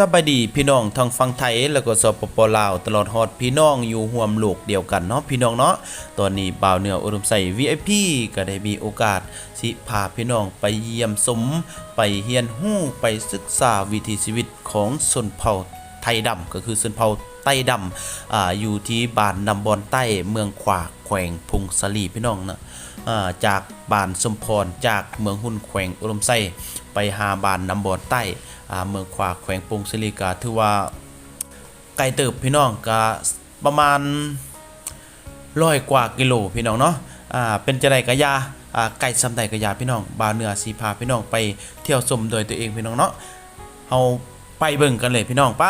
สบายดีพี่น้องทางฝั่งไทยแล้วก็สปปลาว ตลอดฮอดพี่น้องอยู่ห่วมโลกเดียวกันเนาะพี่น้องเนาะตอนนี้บ่าวเหนืออุดมใส่ VIP ก็ได้มีโอกาสสิพาพี่น้องไปเยี่ยมสม ไปเฮียนฮู้ไปศึกษาวิถีชีวิตของชนเผ่าไทยดำก็คือชนเผ่าไต้ดำอ่าอยู่ที่บ้านนำบอนใต้เมืองขวากแขวงพุงสลีพี่น้องนะอ่าจากบ้านสมพรจากเมืองหุ่นแขวงอุดมไสไปหาบ้านนำบอนใต้ เมืองขวากแขวงปงสลีกาถือว่าไกลเติบพี่น้องก็ประมาณร้อยกว่ากิโลพี่น้องเนาะอ่าเป็นจะไดกะยาอ่าไก่ซำใดกะยาพี่น้องบาวเนือสีพาพี่น้องไปเที่ยวชมโดยตัวเองพี่น้องเนาะเอาไปเบิ่งกันเลยพี่น้องไป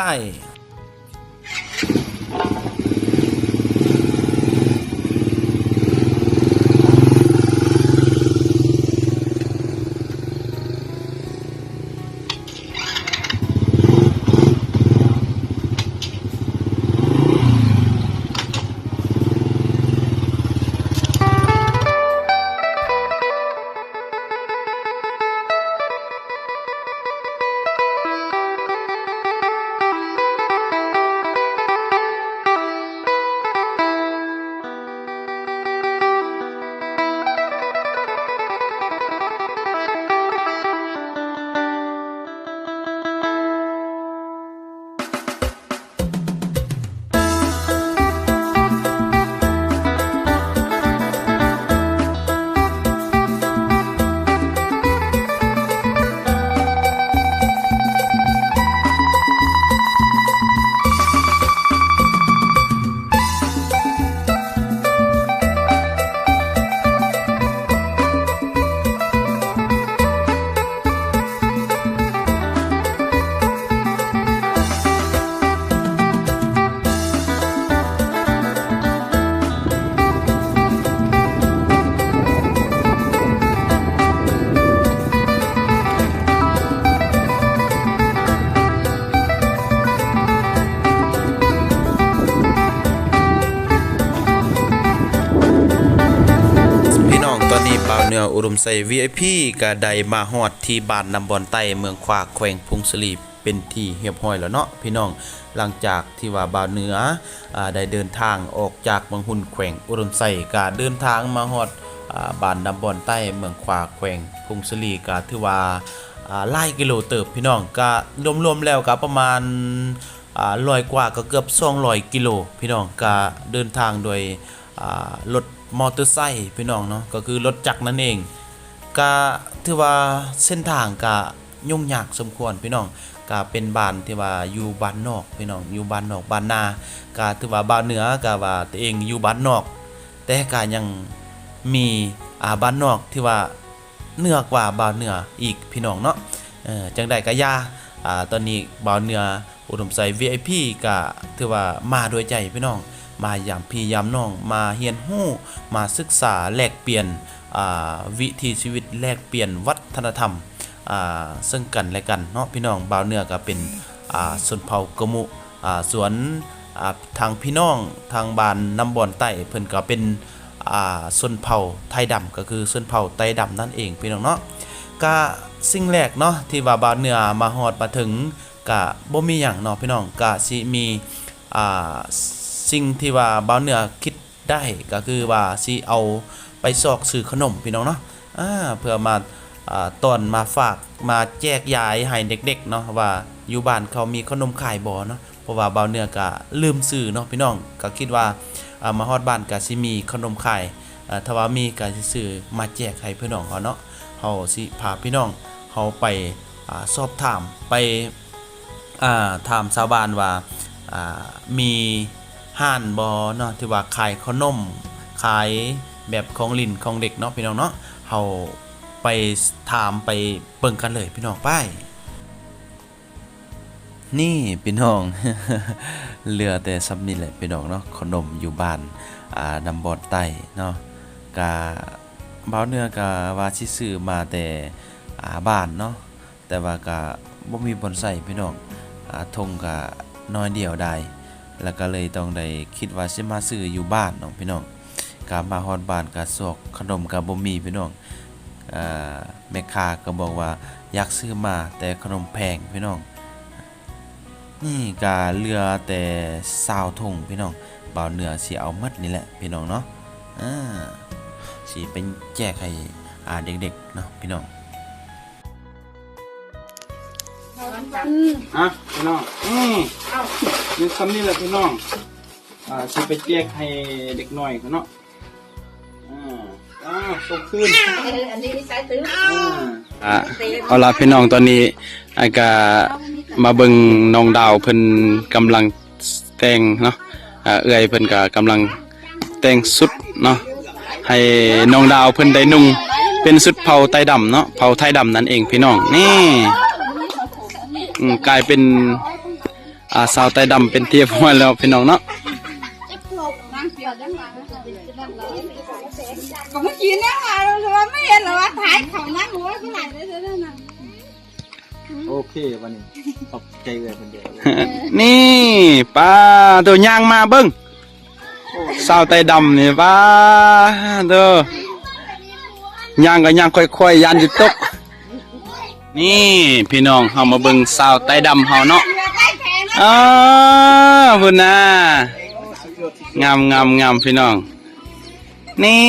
บ่าวมใส่ VIP ก็ได้มาฮอดที่บ้านนำบอนใต้เมืองขวากแขวงพุงสลีเป็นที่เรียบร้อยแล้วเนาะพี่น้องหลังจากที่ว่าบ่าวเหนืออได้เดินทางออกจากเมืองหุ่นแขวงอุดมใส่ก็เดินทางมาฮอดอบ้านนำบอนใต้เมืองขวากแขวงพุงสลีก็ถือว่าอ่าหลายกิโลเติบพี่น้องก็รวมๆแล้วก็ประมาณลอยกว่าก็เกือบ200กิโลพี่น้องก็เดินทางโดย รถมอเตอร์ไซค์พี่น้องเนาะก็คือรถจักรนั่นเองก็ถือว่าเส้นทางก็ยุ่งยากสมควรพี่น้องก็เป็นบ้านที่ว่าอยู่บ้านนอกพี่น้องอยู่บ้านนอกบ้านนาก็ถือว่าบ้านเหนือก็ว่าตัวเองอยู่บ้านนอก แต่ก็ยังมีอ่าบ้านนอกที่ว่าเหนือกว่าบ้านเหนืออีกพี่น้องเนาะเออจังใดก็ยาอ่าตอนนี้บ้านเหนืออุดมใส่ VIP ก็ถือว่ามาโดวยใจพี่น้อง มายามพี่ยามน้อง มาเฮียนฮู้ มาศึกษาแลกเปลี่ยนวิถีชีวิตแลกเปลี่ยนวัฒนธรรมซึ่งกันและกันเนาะพี่น้องบ่าวเนื้อก็เป็นอ่าชนเผากะมุอ่าสวนทางพี่น้องทางบ้านน้ำบอนใต้เพิ่นก็เป็นอ่าชนเผาไทยดำก็คือชนเผาไต้ดำนั่นเองพี่น้องเนาะก็สิ่งแรกเนาะที่ว่าบ่าวเนื้อมาฮอดมาถึงก็บ่มีหยังเนาะพี่น้องก็สิมีอ่า สิ่งที่ว่าบ่าเหนือคิดได้ก็คือว่าสิเอาไปซอกซื้อขนมพี่น้องเนาะอ่าเพื่อมาอ่าตอนมาฝากมาแจกยายให้เด็กๆเนาะว่าอยู่บ้านเขามีขนมขายบ่เนาะเพราะว่าบ่าเนือก็ลืมซื้อเนาะพี่น้องก็คิดว่าอ่ามาฮอดบ้านก็สิมีขนมขายถ้าว่ามีก็สิซื้อมาแจกให้พี่น้องเขาเนาะเฮาสิพาพี่น้องเฮาไปอสอบถามไปอ่าถามชาวบ้านว่าอ่ามี ห้านบ่เนาะที่ว่าขายขนมขายแบบของลินของเด็กเนาะพี่น้องเนาะเฮาไปถามไปเบิ่งกันเลยพี่น้องไปนี่พี่น้องเหลือแต่ซับนี่แหละพี่น้องเนาะขนมอยู่บ้านอ่านำบอดใต้เนาะกาบ้าเนื้อก็ว่าสิซื้อมาแต่อาบ้านเนาะแต่ว่าก็บ่มีบอนใส่พี่น้องอาทงก็น้อยเดียวได้ แล้วก็เลยต้องได้คิดว่าสิมาซื้ออยู่บ้านเนาะพี่น้องก็มาฮอดบ้านก็ซอกขนมก็บ่มีพี่น้องแม่ค้าก็บอกว่าอยากซื้อมาแต่ขนมแพงพี่น้องนี่ก็เหลือแต่ซาวทงพี่น้องบ่าวเหนือสิเอามัดนี่แหละพี่น้องเนาะอ่าสิเป็นแจกให้อ่าเด็กๆเนาะพี่น้อง อะพี่น้องอืมนี่คำนี้แหละพี่น้อง อ่าสิไปแจกให้เด็กหน่อยเขาเนาะอ่าอ่าส่งคืนอันนี้ใส่ตื้ออ่าเอาล่ะพี่น้องตอนนี้อากามาเบิ่งน้องดาวเพิ่นกำลังแต่งเนาะอ่าเอื้อยเพิ่นก็กำลังแต่งสุดเนาะให้น้องดาวเพิ่นได้นุ่งเป็นสุดเผาไตดำเนาะเผาไทยดำนั่นเองพี่น้องนี่ อืมกลายเป็นอ่าสาวไตดำเป็นเทียบมาแล้วพี่น้องเนาะก็เมื่อกี้เนี่ยค่ะเราว่าไม่เห็นหรอว่าถ่ายเขานั่งหัวขนาดนี้เลยนะโอเควันนี้ขอบใจเลยคนเดียวนี่ป้าตัวยางมาเบิ้งสาวไตดำนี่ป้าเด้อย่างก็ย่างค่อยๆยันจิตก นี่พี่น้องเฮามาเบิ่งสาวไตดำเฮาเนาะเรือใต้แพนะอ้าพุ่นน่ะงามงามงามพี่น้อง นี่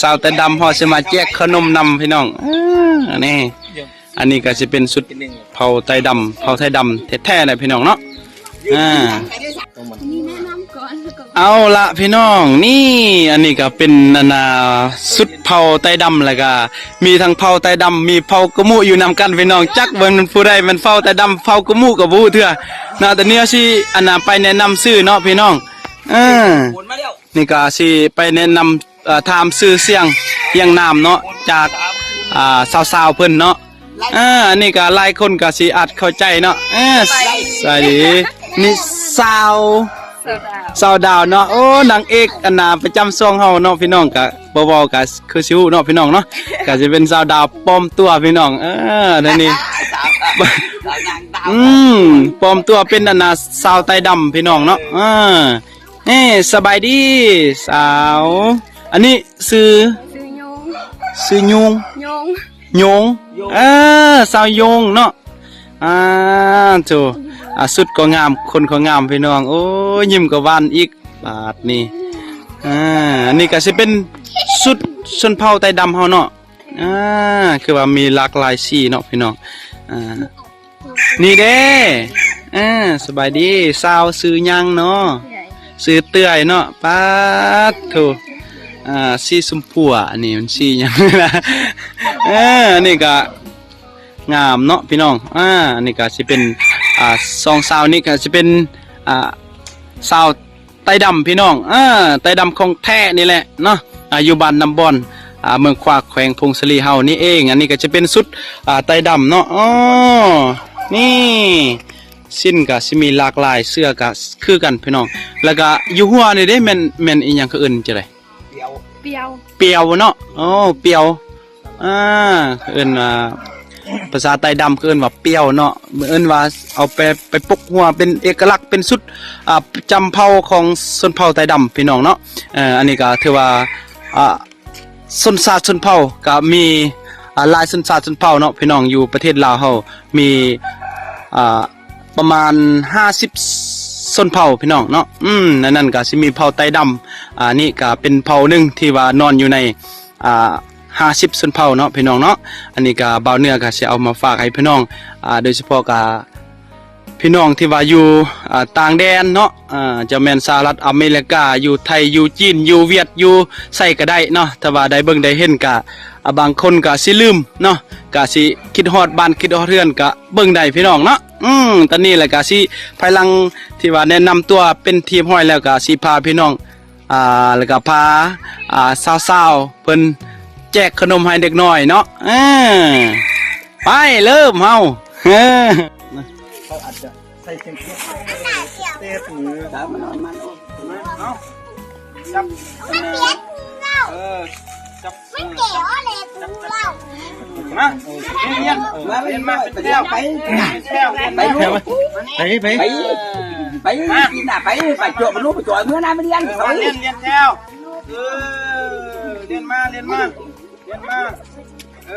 สาวไตดำเฮาสิมาแจกขนมนำพี่น้องอ่านี่อันนี้ก็จะเป็นสุดเผาไตดำเผาไทยดำแท้ๆเลยพี่น้องเนาะอ่า เอาละพี่น้องนี่อันนี้ก็เป็นนานาสุดเผาไตดำแล้วก็มีทั้งเผาไตดำมีเผากระมูอยู่นำกันพี่น้องจักเบิ่งมันผู้ใดมันเผาไตดำเผากระมูกับบูเถื่อนะแต่เนี่ยสิอันน่ะไปแนะนำชื่อเนาะพี่น้องเออนี่ก็สิไปแนะนำเอ่อถามชื่อเสียงเรียงนามเนาะจากอ่าสาวๆเพิ่นเนาะอ่าอันนี้ก็หลายคนก็สิอาจเข้าใจเนาะเออสวัสดีนี่สาว สาวดาวเนาะโอ้นางเอกอันนาประจำช่องเฮาเนาะพี่น้องก็บ่เว้าก็คือสิฮู้เนาะพี่น้องเนาะก็จะเป็นสาวดาวปลอมตัวพี่น้อง เออนั่นนี่ อืมปลอมตัวเป็นอันนาสาวไตดำพี่น้องเนาะอ่าเอ้สบายดีสาว อันนี้ชื่อซื้อยงชื่อยุง ยงยงเออสาวยงเนาะ อ่าโถ อาสุดก็งาม คนก็งามพี่น้อง โอ้ยยิ้มก็หวานอีกบาดนี่อ่าอันนี้ก็สิเป็นสุดชนเผ่าไตดำเฮาเนาะอ่าคือว่ามีหลากหลายสีเนาะพี่น้องอ่านี่เด้อ่าสบายดีสาวซื้อยังเนาะซื้อเตื้อยเนาะปาดโถอ่าสีชมพูอันนี้มันสียังนะเอออันนี้ก็งามเนาะพี่น้องอ่าอันนี้ก็สิเป็น อ่าสองสาวนี่ก็สิเป็นอ่าสาวไตดำพี่น้องอ่าไตดำของแท้นี่แหละเนาะอาอยู่บ้านน้ำบอนอ่าเมืองควากแขวงพงศลีเฮานี่เอง อันนี้ก็จะเป็นสุดอ่าไตดำเนาะอ๋อนี่สิ้นก็สิมีหลากหลายเสื้อก็คือกันพี่น้อง แล้วก็อยู่หัวนี่เด้แม่นแม่นอีหยังคืออื่นจังไดเปียว เปียวเนาะโอ้เปียวอ่าเอิ้นว่า ภาษาไต้ดำเอิ้นว่าเปรี้ยวเนาะเอิ้นว่าเอาไปไปปกหัวเป็นเอกลักษณ์เป็นสุดอ่าจำเผ่าของชนเผ่าไต้ดำพี่น้องเนาะเอ่ออันนี้ก็ถือว่าอ่าชนชาติชนเผ่าก็มีอ่าหลายชนชาติชนเผ่าเนาะพี่น้องอยู่ประเทศลาวเฮามีอ่าประมาณ 50ชนเผาพี่น้องเนาะ อืมนั่นนั่นก็สิมีเผาไต้ดำอ่า นี่ก็เป็นเผาหนึงที่ว่านอนอยู่ใน อ่า ห้าสิบส่วนเผาเนาะพี่น้องเนาะอันนี้ก็เบาเนื้อก็สิเอามาฝากให้พี่น้องอ่าโดยเฉพาะกับพี่น้องที่ว่าอยู่อ่าต่างแดนเนาะอ่าจะแม่นสหรัฐอเมริกา อยู่ไทย อยู่จีน อยู่เวียด อยู่ไสก็ได้เนาะถ้าว่าได้เบิ่งได้เห็นก็อ่าบางคนก็สิลืมเนาะก็สิคิดฮอดบ้านคิดฮอดเรือนก็เบิ่งได้พี่น้องเนาะอืมตอนนี้แหละก็สิภายหลังที่ว่าแนะนำตัวเป็นทีมห้อยแล้วก็สิพาพี่น้องอ่าแล้วก็พาอ่าสาวๆเพิ่น แจกขนมให้เด็กน้อยเนาะอไปเริ่มเฮาเออเขาอาจจะใส่เข็มขัดเตะมือครับมันมันเอาจับเออจับเก๋อเลยตัวเรามาเรียนมาเรียนมาเป็นแถวไปแถวไปไปไปไปไปกินน่ะไปไปจวบมันรู้ไปจวบเมื่อนั้นไม่เรียนเขาเรียนเรียนแถวเออเรียนมาเรียนมาเรี ยนมาเอ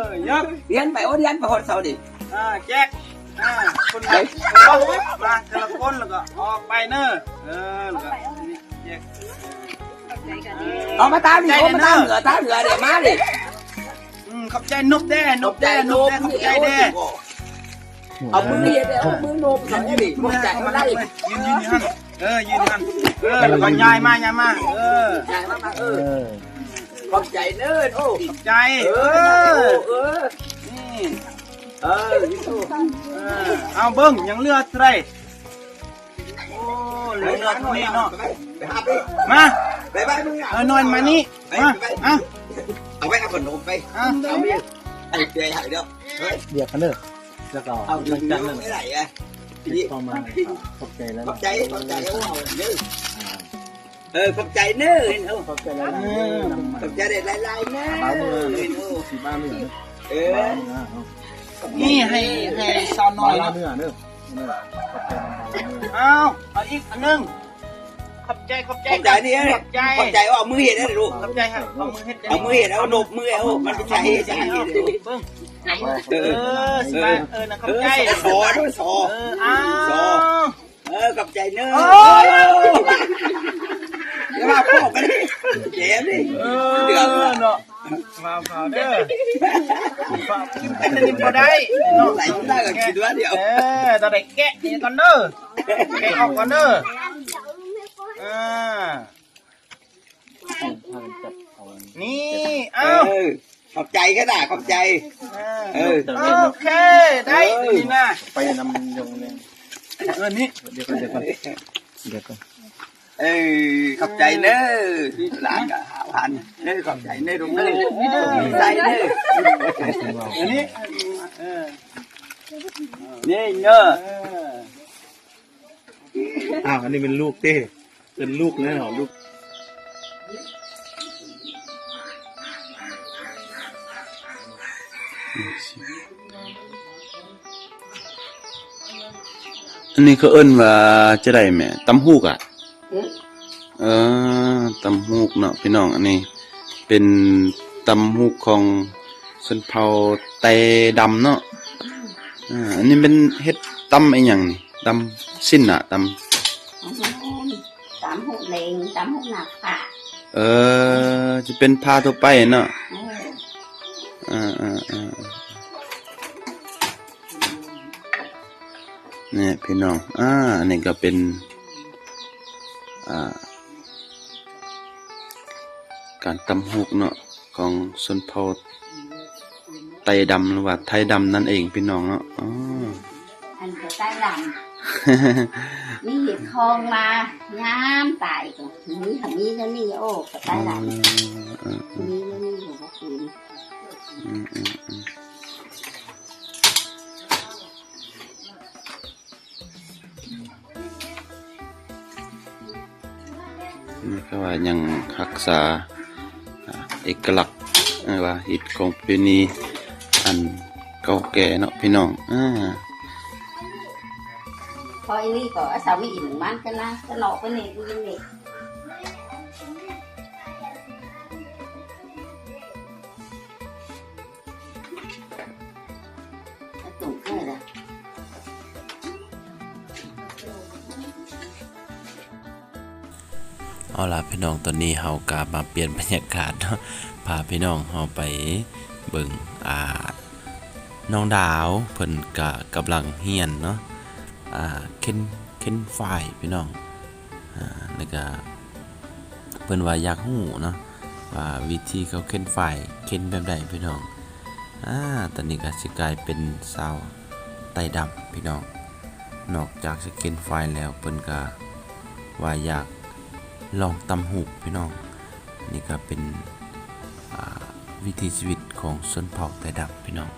อยับเรียนไปโอ้เรียนไปหดเสาดิอ่าแจกอ่าคนไหนมาแต่ละคนแล้วก็ออกไปเนอะเออแล้วก็แยกเอามาตามดิเอามาตามเหนือตามเหนือเดี๋ยวมาดิอืมขอบใจนบแด้นบแด้นบแด้ขอบใจแด้เอามือเดียวเอามือโนมทำดิมือใจมาได้ยืนยืนอยู่หั่นเออยืนอยู่หั่นเออแล้วก็ย้ายมาย้ายมาเออใจมามาเออ ขอบใจเนินโอ้ขอบใจเอเอออเออนี่เออนี่โอ้เออเอาเบิ้งยังเหลือเท่าไหรโอ้เหลือเท่านี้เนาะไปหาไปมาไปไปมึงเออนอนมานี่มาอะเอาไปเอาขนมไปอะเอาไปไอ้เจ๊หายเด้อเฮ้ยเรียกกันเด้อแล้วก็เอาอยู่จังไม่ไหลอะนี่เข้ามาขอบใจแล้วขอบใจขอบใจเอาเอาเด้อ เออขอบใจเน้อเห็นเอาขอบใจแล้วนะน้ำมันขอบใจเด็ดลายๆเน้อบ้ามือเห็นเอาสีบ้าเนื้อเอบ้าอเนื้อนี่ให้ให้สาวน้อยบ้าเนาะเนื้อเด้อเนื้อขอบใจบ้าเนื้อเอาเอาอีกอันหนึงขอบใจขอบใจขอบใจนี่ขอบใจขอบใจเอามือเห็นได้ลูกขอบใจครับเอามือเฮ็ดเอามือเห็นเอาหนบมือเอามันจะใช้ใช้เอาเด้อเบิ้งเอเอออสิมาเออนะขอบใจสอด้วยสอเอออ้าวเออกับใจเนื้อโอ้อย่า มาพ่อกันดิเจ็บดิเอเดือดอเนาะมาเผาเด้อฝากกินเป็นอันนี้บ่ได้เนาะไหลได้กับกิด้วยเดียวเออตอนไหนแกะนี่ก่อนเด้อแกะออกก่อนเด้ออ่านี่เอ้าขอบใจก็ได้ขอบใจ เออโอเคได้นี่นะไปนำยงเลยเออนี่เดี๋ยวก่อนเดี๋ยวก่อนเดี๋ยวก่อน เออขอบใจเน้อหลานก็หาพันเน้อขอบใจเน้อตรงเน้อใจเน้ออันนี้เออนี่เน้อเอออ้าวอันนี้เป็นลูกเต้เป็นลูกนะเหรอลูกอันนี้เขาเอิ้นว่าจะได้แหม่ตำฮูกอะ เออตำฮูกเนาะพี่น้องอันนี้ เป็นตำฮูกของชนเผ่าไตดำเนาะอ่าอันนี้เป็นเฮ็ดตำไอ้หยังนี่ตำสิ้นอะตำ tám hộ lên tám hộ nạp phả เออจะเป็นผ้าทั่วไปเนาะ Ừ. อ่าอ่าอ่าเนี่ยพี่น้องอ่าอันนี้ก็เป็นอ่า การตำหูกเนาะของชนเผ่าไตดำหรือว่าไทยดำนั่นเองพี่น้องเนาะอ๋อ anh có tay làm mi hiệp khôn mà nhám tại mi thằng mi nó mi ô có อ๋อ tay làm อืม mi nó mi của bác sĩ อืมอืมอื แต่ว่ายังรักษาเอกลักษณ์ว่าหิดของปีนีอันเก่าแก่เนาะพี่น้องอ่าพออีนี่ก็อาสาวิอินมันกันนะจะหนอกไปนี่ดูยังนี่ เอาล่ะพี่น้องตอนนี้เฮากลับมาเปลี่ยนบรรยากาศเนาะพาพี่น้องเฮาไปเบิ่งอ่าน้องดาวเพิ่นก็กำลังเฮียนเนาะอ่าเค้นเค้นไฟพี่น้องอ่าแล้วก็เพิ่นว่าอยากฮู้เนาะว่าวิธีเขาเค้นไฟเค้นแบบใดพี่น้องอ่าตอนนี้ก็สิกลายเป็นสาวไตดำพี่น้องนอกจากจะเค้นไฟแล้วเพิ่นก็ว่าอยาก ลองตำหูกพี่น้อง นี่ก็เป็นวิถีชีวิตของชนเผ่าแต่ดับพี่น้อง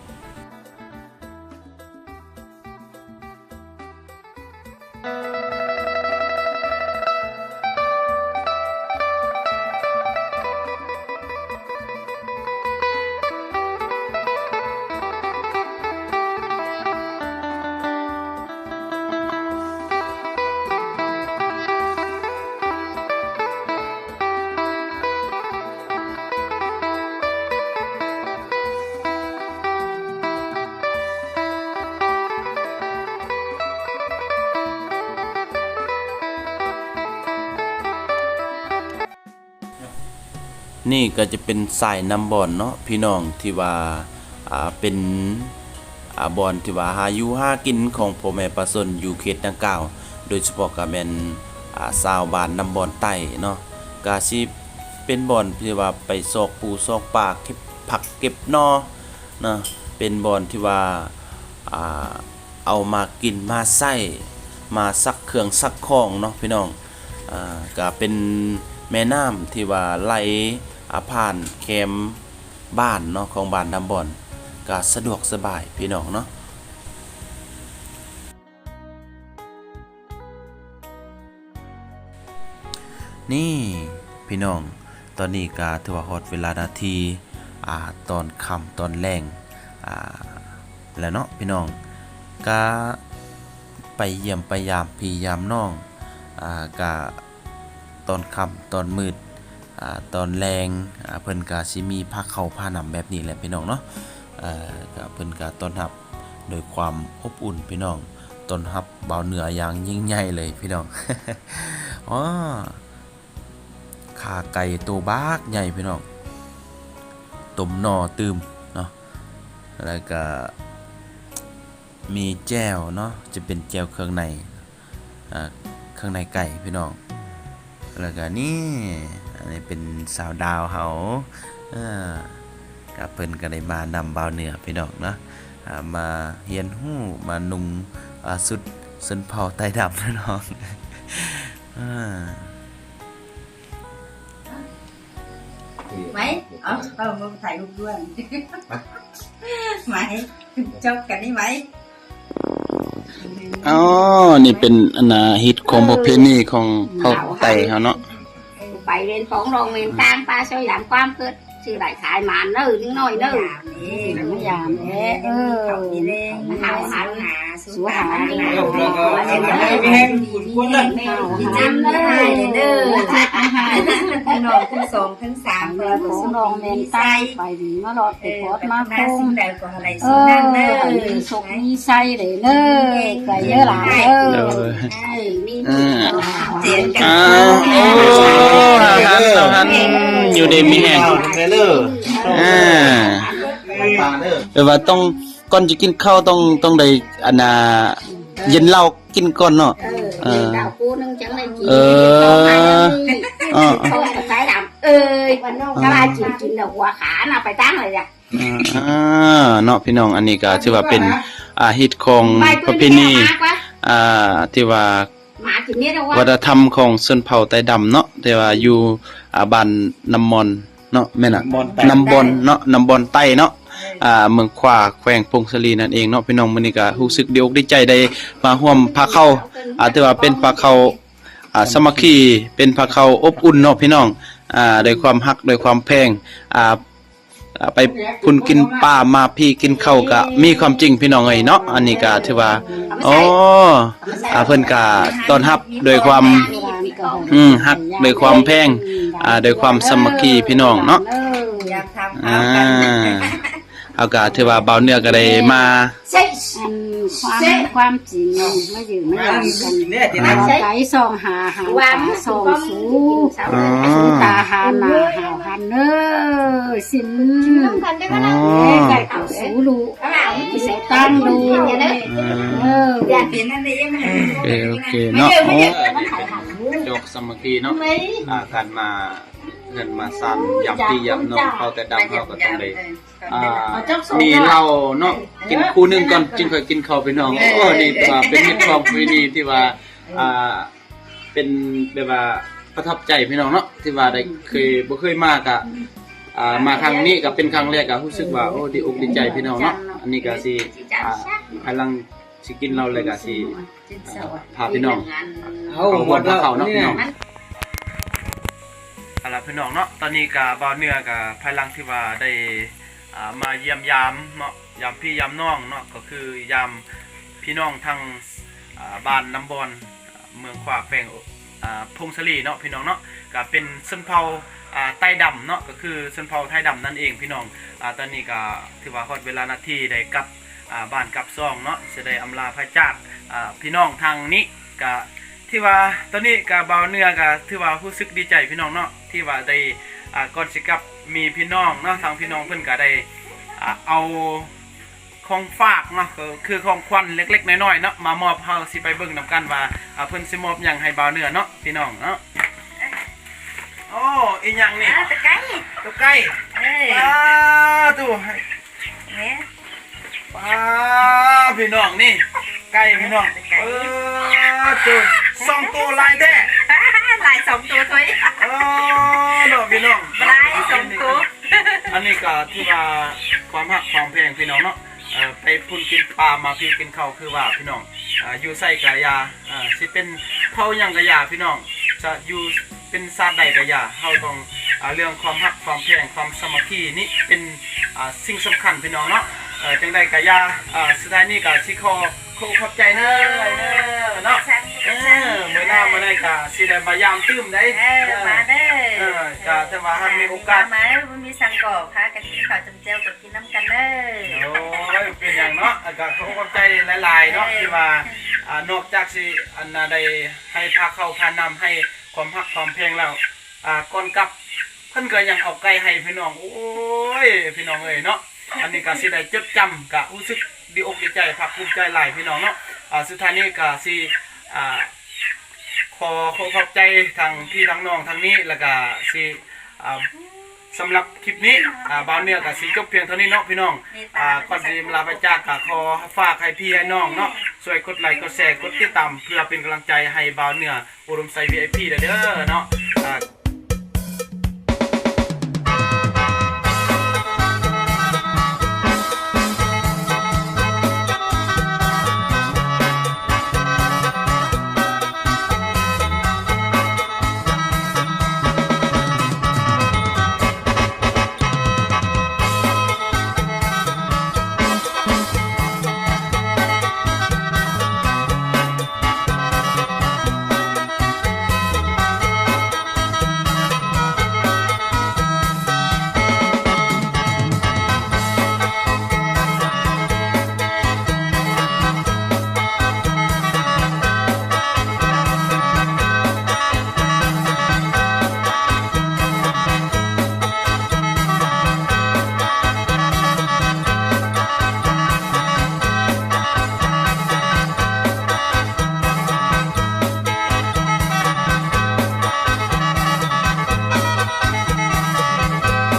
นี่ก็จะเป็นสายน้ำบอลเนาะพี่น้องที่ว่าอ่าเป็นอ่าบอลที่ว่าหาอยู่หากินของพ่อแม่ประชาชนอยู่เขตดังกล่าว โดยเฉพาะก็แม่นอ่าชาวบ้านน้ำบอลใต้เนาะก็สิเป็นบอลที่ว่าไปซอกปูซอกปลาเก็บผักเก็บนอเนาะเป็นบอลที่ว่าอ่าเอามากินมาใส่มาซักเครื่องซักของเนาะพี่น้องอ่าก็เป็นแม่น้ำที่ว่าไหล อาผ่านแคมบ้านเนาะของบ้านดำบอนก็สะดวกสบายพี่น้องเนาะนี่พี่น้องตอนนี้ก็ถือว่าฮอดเวลานาทีอ่าตอนค่ำตอนแรงอ่าแล้วเนาะพี่น้องก็ไปเยี่ยมไปยามพี่ยามน้องอ่ากะตอนค่ำตอนมืด ตอนแรงเพิ่นกะสิมีผ้าเข้าผ้านำแบบนี้แหละพี่น้องเนาะเอ่อกะเพิ่นกะต้อนรับโดยความอบอุ่นพี่น้องต้อนรับเบาเหนืออย่างยิ่งใหญ่เลยพี่น้องอ๋อขาไก่ตัวบากใหญ่พี่น้องต้มนอตืมเนาะแล้วก็มีแจ่วเนาะจะเป็นแจ่วเครื่องในเครื่องในไก่พี่น้อง แล้วก็นี่อันนี้เป็นสาวดาวเขาอ่ากับเพิ่นก็ได้มานำบ่าวเหนือพี่น้องเนาะมาเฮียนหู้มานุ่งสุดสนเผาไต้ดำพี่น้องไหมเอาเอามาถ่ายรูปด้วยไหมจบกันนี่ไหม อ๋อ นี่เป็นอันน่ะฮิตของประเพณีของเผ่าไต้เขาเนาะไปเรียนของโรงเรียนกลางปลาช่วยหลังความเกิดชื่อได้ขายหมาเนื้อนิดหน่อยเนื้อไม่ยามเด้เออหาหาหา สัวหาหาไม่ให้คุณคุณนะดีจำเลยเด้อทั้งน้องทั้งสองทั้งสามเรือของโรงเรียนใต้ไปดีมาหลอดไปพอดมามาคงสิ่งใดก็อะไรเอสิ่งอนั้นเด้อมีสุกมีไส้เลยเด้อไก่เยอะหลายเด้อมีเสียงกันอ้าวโอ้ฮันเราฮันอยู่ในมีแห่งเทเลอร์อ่าฟังเด้อแปลว่าต้อง ก่อนจะกินข้าวต้องต้องได้อันน่ะเย็นเหล้ากินก่อนเนาะ เออดาวกูนึงจังเลยกินเอออ๋อเขาใช้ดำเอ้ยวันน้องกล้ากินกินแต่หัวขาน่ะไปตั้งเลยจ้ะอ่าเนาะพี่น้องอันนี้ก็ถือว่าเป็นอาฮิตของประเพณีอ่าที่ว่าหมากินเนี่ยนะว่าวัฒนธรรมของชนเผ่าไต้ดำเนาะแต่ว่าอยู่อ่าบ้านน้ำมอนเนาะแม่นน่ะน้ำบอนเนาะน้ำบอนใต้เนาะ อ่าเมืองขวาแขวงพงศลีนั่นเองเนาะพี่น้องมื้อนี้ก็รู้สึกดีอกดีใจได้มาร่วมพาเข้าอ่าถือว่าเป็นพาเข้าอ่าสามัคคีเป็นพาเข้าอบอุ่นเนาะพี่น้องอ่าด้วยความฮักด้วยความแพงอ่าไปพุ่นกินปลามาพี่กินข้าวก็มีความจริงพี่น้องเอ้ยเนาะอันนี้ก็ถือว่าอ๋ออ่าเพิ่นก็ต้อนรับโดยความอืมฮักโดยความแพงอ่าโดยความสามัคคีพี่น้องเนาะอยากทำอ่า เอาก็ถือว่าเบาเนื้อก็ได้มาใช่ความความจริงไม่อยู่ไม่หลังกันเนี่ยที่หานั่นใจซองหาหาตาซองสูอ๋อตาหาหนาหาหันเนอสินอ๋อไก่เขาสูรูที่ใส่ตั้งดูเอออยากเป็นอะไรยังไงโอเคโอเคเนาะโอ้มันหายหันจกสามัคคีเนาะอ่าการมา เงินมาสั่นยำที่ยำน้องเขาแต่ดำเขาก็ต้องได้อ่ามีเราเนาะกินคู่หนึงก่อนจึงค่อยกินข้าวไปน้องโอ้นี่ถือว่าเป็นมิตรความคุยนี่ที่ว่าอ่าเป็นแบบว่าประทับใจพี่น้องเนาะที่ว่าได้เคยบ่เคยมากอะอ่ามาครั้งนี้ก็เป็นครั้งแรกก็รู้สึกว่าโอ้ดีอกดีใจพี่น้องเนาะอันนี้ก็สิอ่าพลังสิกินเราเลยก็สิอ่าพาพี่น้องเอาหมดแล้วเนี่ยเอาล่ะพี่น้อง พี่น้องเนาะตอนนี้ก็บ่าวเนือก็ภายลังที่ว่าได้มาเยี่ยมยามเนาะยามพี่ยามน้องเนาะก็คือยามพี่น้องทางบ้านน้ำบอนอ่าเมืองขวากแฝงพงศลีเนาะพี่น้องเนาะก็เป็นชนเผาอ่าใต้ดำเนาะก็คือชนเผาไทยดำนั่นเองพี่น้องตอนนี้ก็ถือว่าฮอดเวลานาทีได้กลับบ้านกลับซองเนาะจะได้อำลาพระจากพี่น้องทางนี้ก็ที่ว่าตอนนี้กับบาวเนื้อก็ถือว่ารู้สึกดีใจพี่น้องเนาะ ที่ว่าได้อ่าก่อนสิกลับมีพี่น้องเนาะทางพี่น้องเพิ่นก็ได้อ่าเอาของฝากเนาะก็คือของขวัญเล็กๆน้อยๆเนาะมามอบเฮาสิไปเบิ่งนํกันว่าอ่าเพิ่นสิมอบหยังให้บ่าวเหนือเนาะพี่น้องเนาะโอ้อีหยังนี่อะตะไคร้ตัวไก่เอ้ยป้าตู้ให้เนี่ยป้าพี่น้องนี่ไก่พี่น้องเออตู้ สองตัวลายแท้ลายสองตัวถอยโอ้ดอกพี่น้องลายสองตัว อันนี้ก็ที่ว่าความหักความเพลงพี่น้องเนาะเอ่อไปพุ่นกินปลามาพี่กินข้าวคือว่าพี่น้องอ่าอยู่ใส่กะยาอ่าสิเป็นเผาหยังกะยาพี่น้องจะอยู่เป็นซาดใดกะยาเฮาต้องอ่าเรื่องความหักความเพลงความสามัคคีนี่เป็นอ่าสิ่งสำคัญพี่น้องเนาะเอ่อจังใดกะยาอ่าสุดท้ายนี้ก็สิขอ ขอขอบใจเด้อเด้อเนาะฉันเออมื้อหน้ามื้อใดก็สิได้มายามตื้มได้เออมาเด้อเออก็แต่ว่าถ้ามีโอกาสมาบ่มีสังกอพากันกินข้าวจำเจียวกับกินน้ำกันเด้อโอ้ยเป็นอย่างเนาะอะก็เขาก็ใจหลายๆเนาะที่ว่าอ่านอกจากสิอันน่ะได้ให้พาเข้าพานำให้ความฮักความเพลงแล้วอ่าก่อนกลับเพิ่นก็ยังเอาไก่ให้พี่น้องโอ้ยพี่น้องเอ้ยเนาะ อันนี้ก็สิได้จดจำก็รู้สึกดีอกดีใจภาคภูมิใจหลายพี่น้องเนาะอ่าสุดท้ายนี้ก็สิอ่าขอขอขอบใจทางพี่ทางน้องทางนี้แล้วก็สิอ่าสำหรับคลิปนี้อ่าบาวเนื้อกับสีจบเพียงเท่านี้เนาะพี่น้องอ่าก่อนที่ลาไปจากก็ขอฝากให้พี่ให้น้องเนาะช่วยกดไลค์กดแชร์กดติดตามเพื่อเป็นกำลังใจให้บ่าวเหนืออุดมไซ VIP เด้อเนาะอ่า